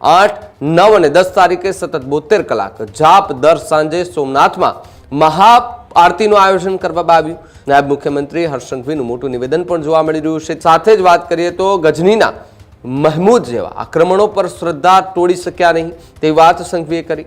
આઠ, નવ અને દસ તારીખે સતત બોતેર કલાક જાપ દર સાંજે સોમનાથમાં મહા આરતીનું આયોજન કરવામાં આવ્યું. નાયબ મુખ્યમંત્રી હર્ષંઘવીનું મોટું નિવેદન પણ જોવા મળી રહ્યું છે. સાથે જ વાત કરીએ તો ગજનીના મહેમૂદ જેવા આક્રમણો પર શ્રદ્ધા તોડી શક્યા નહીં. તે વાત સંઘવીએ કરી.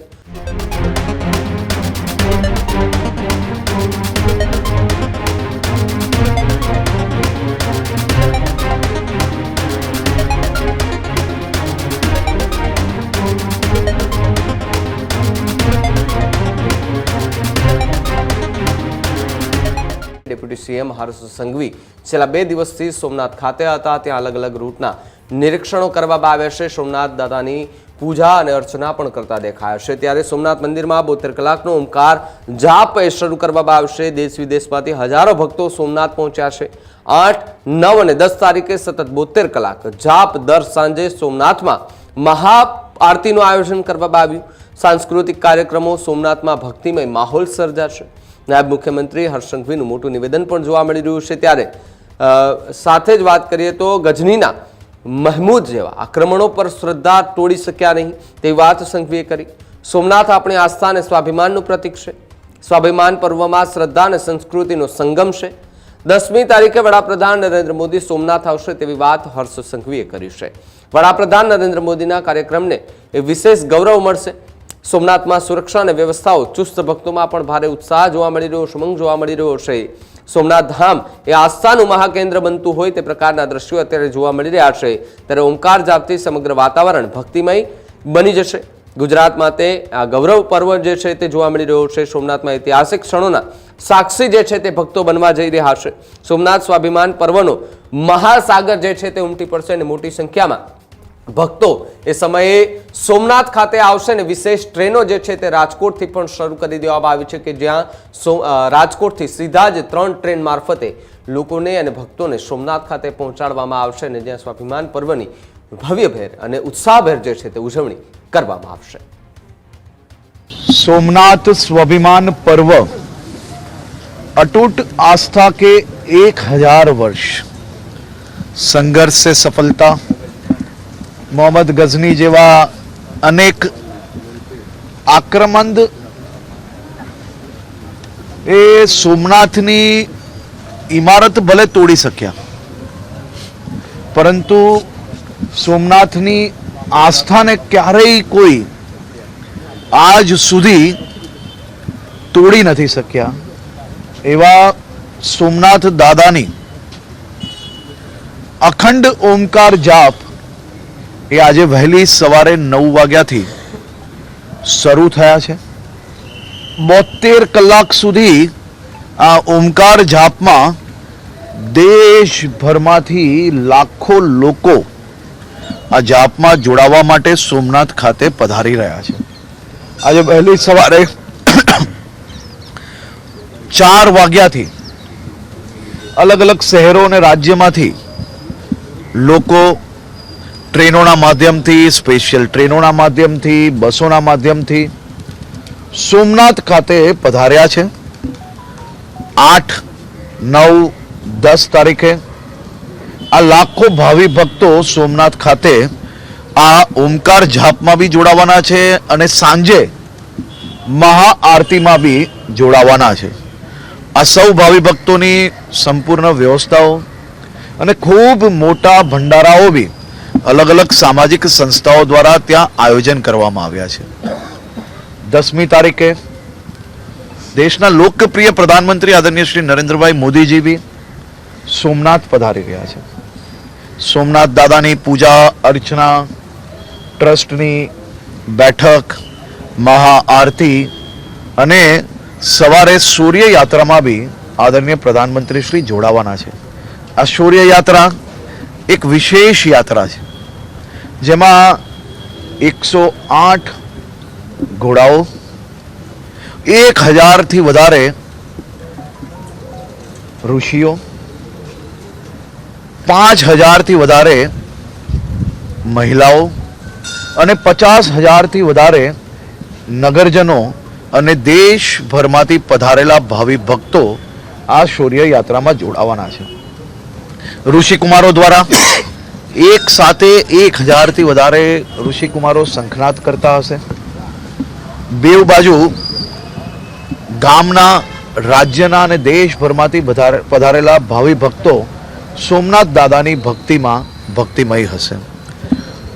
ડેપ્યુટી સીએમ હર્ષ સંઘવી છેલ્લા બે દિવસથી સોમનાથ ખાતે હતા. ત્યાં અલગ અલગ રૂટના નિરીક્ષણો કરવામાં આવ્યા છે. સોમનાથ દાદાની પૂજા અને અર્ચના પણ કરતા દેખાયા છે. ત્યારે સોમનાથ મંદિરમાં બોતેર કલાકનો ઓમકાર જાપ શરૂ કરવામાં આવશે. દેશ વિદેશમાંથી હજારો ભક્તો સોમનાથ પહોંચ્યા છે. આઠ, નવ અને દસ તારીખે સતત બોતેર કલાક જાપ દર સાંજે સોમનાથમાં મહા આરતીનું આયોજન કરવામાં આવ્યું. સાંસ્કૃતિક કાર્યક્રમો સોમનાથમાં ભક્તિમય માહોલ સર્જાશે. નાયબ મુખ્યમંત્રી હર્ષ મોટું નિવેદન પણ જોવા મળી રહ્યું છે ત્યારે સાથે જ વાત કરીએ તો ગજનીના મહેમૂદ જેવા આક્રમણો પર શ્રદ્ધા તોડી શક્યા નહીં તેવી વાત સંઘવીએ કરી. સોમનાથ આપણી આસ્થા અને સ્વાભિમાનનું પ્રતીક છે. સ્વાભિમાન પર્વમાં શ્રદ્ધા અને સંસ્કૃતિનો સંગમ છે. દસમી તારીખે વડાપ્રધાન નરેન્દ્ર મોદી સોમનાથ આવશે તેવી વાત હર્ષ સંઘવીએ કરી છે. વડાપ્રધાન નરેન્દ્ર મોદીના કાર્યક્રમને એ વિશેષ ગૌરવ મળશે. સોમનાથમાં સુરક્ષા અને વ્યવસ્થાઓ ચુસ્ત ભક્તોમાં પણ ભારે ઉત્સાહ જોવા મળી રહ્યો સુમંગ જોવા મળી રહ્યો છે. સોમનાથ ધામ એ આસ્થાનું મહાકેન્દ્ર બનતું હોય તે પ્રકારના દ્રશ્યો અત્યારે જોવા મળી રહ્યા છે. ત્યારે ઓમકાર જાપથી સમગ્ર વાતાવરણ ભક્તિમય બની જશે. ગુજરાતમાં તે આ ગૌરવ પર્વ જે છે તે જોવા મળી રહ્યો છે. સોમનાથમાં ઐતિહાસિક ક્ષણોના સાક્ષી જે છે તે ભક્તો બનવા જઈ રહ્યા છે. સોમનાથ સ્વાભિમાન પર્વનો મહાસાગર જે છે તે ઉમટી પડશે અને મોટી સંખ્યામાં ભક્તો, એ સમયે સોમનાથ ખાતે આવશે ને વિશેષ ટ્રેનો જે છે તે રાજકોટથી પણ શરૂ કરી દેવામાં આવી છે કે જ્યાં રાજકોટથી સીધા જ ત્રણ ટ્રેન મારફતે લોકોને અને ભક્તોને સોમનાથ ખાતે પહોંચાડવામાં આવશે ને જ્યાં સ્વાભિમાન પર્વની ભવ્યભેર અને ઉત્સાહભેર જે છે તે ઉજવણી કરવામાં આવશે. સોમનાથ સ્વાભિમાન પર્વ અટૂટ આસ્થા કે એક હજાર વર્ષ. સંઘર્ષ સે સફલતા મોહમ્મદ ગઝની જેવા અનેક આક્રમંદ એ સોમનાથની ઇમારત ભલે તોડી શક્યા, પરંતુ સોમનાથની આસ્થાને ક્યારેય કોઈ આજ સુધી તોડી નથી શક્યા. એવા સોમનાથ દાદાની અખંડ ઓમકાર જાપ એ આજે વહેલી સવારે નવ વાગ્યાથી શરૂ થયા છે. બોતેર કલાક સુધી આ ઓમકાર જાપમાં દેશભરમાંથી લાખો લોકો આ જાપમાં જોડાવા માટે સોમનાથ ખાતે પધારી રહ્યા છે. આજે વહેલી સવારે ચાર વાગ્યાથી અલગ અલગ શહેરો અને રાજ્યમાંથી લોકો ટ્રેનોના માધ્યમથી, સ્પેશિયલ ટ્રેનોના માધ્યમથી, બસોના માધ્યમથી સોમનાથ ખાતે પધાર્યા છે. આઠ, નવ, દસ તારીખે આ લાખો ભાવિ ભક્તો સોમનાથ ખાતે આ ઓમકાર ઝાપમાં બી જોડાવાના છે અને સાંજે મહાઆરતીમાં બી જોડાવાના છે. આ સૌ ભાવિ ભક્તોની સંપૂર્ણ વ્યવસ્થાઓ અને ખૂબ મોટા ભંડારાઓ બી અલગ અલગ સામાજિક સંસ્થાઓ દ્વારા ત્યાં આયોજન કરવામાં આવ્યા છે. દસમી તારીખે દેશના લોકપ્રિય પ્રધાનમંત્રી આદરણીય શ્રી નરેન્દ્રભાઈ મોદીજી બી સોમનાથ પધારી રહ્યા છે. સોમનાથ દાદાની પૂજા અર્ચના, ટ્રસ્ટની બેઠક મહાઆરતી અને સવારે સૂર્ય યાત્રામાં બી આદરણીય પ્રધાનમંત્રી શ્રી જોડાવાના છે. આ સૂર્ય યાત્રા એક વિશેષ યાત્રા છે. જેમાં એકસો આઠ ઘોડાઓ, એક હજારથી વધારે ઋષિઓ, પાંચ હજારથી વધારે મહિલાઓ અને પચાસ હજારથી વધારે નગરજનો અને દેશભરમાંથી પધારેલા ભાવિ ભક્તો આ શૌર્ય યાત્રામાં જોડાવાના છે. ઋષિકુમારો દ્વારા એક સાથે એક હજારથી વધારે ઋષિકુમારો શંખનાદ કરતા હશે. બેવ બાજુ ગામના, રાજ્યના અને દેશભરમાંથી પધારેલા ભાવિ ભક્તો સોમનાથ દાદાની ભક્તિમાં ભક્તિમય હશે.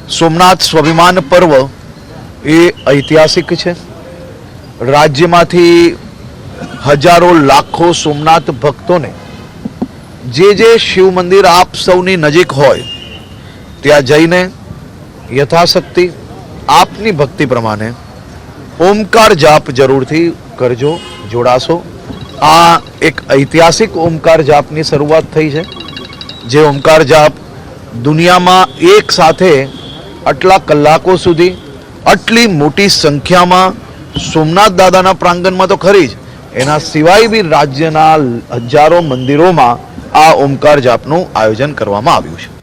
સોમનાથ સ્વાભિમાન પર્વ એ ઐતિહાસિક છે. રાજ્યમાંથી હજારો લાખો સોમનાથ ભક્તોને જે જે શિવ મંદિર આપ સૌની નજીક હોય ત્યાં જઈને યથાશક્તિ, આપની ભક્તિ પ્રમાણે ઓમકાર જાપ જરૂરથી કરજો, જોડાશો. આ એક ઐતિહાસિક ઓમકાર જાપની શરૂઆત થઈ છે, જે ઓમકાર જાપ દુનિયામાં એક સાથે આટલા કલાકો સુધી, આટલી મોટી સંખ્યામાં સોમનાથ દાદાના પ્રાંગણમાં તો ખરી જ, એના સિવાય બી રાજ્યના હજારો મંદિરોમાં આ ઓમકાર જાપનું આયોજન કરવામાં આવ્યું છે.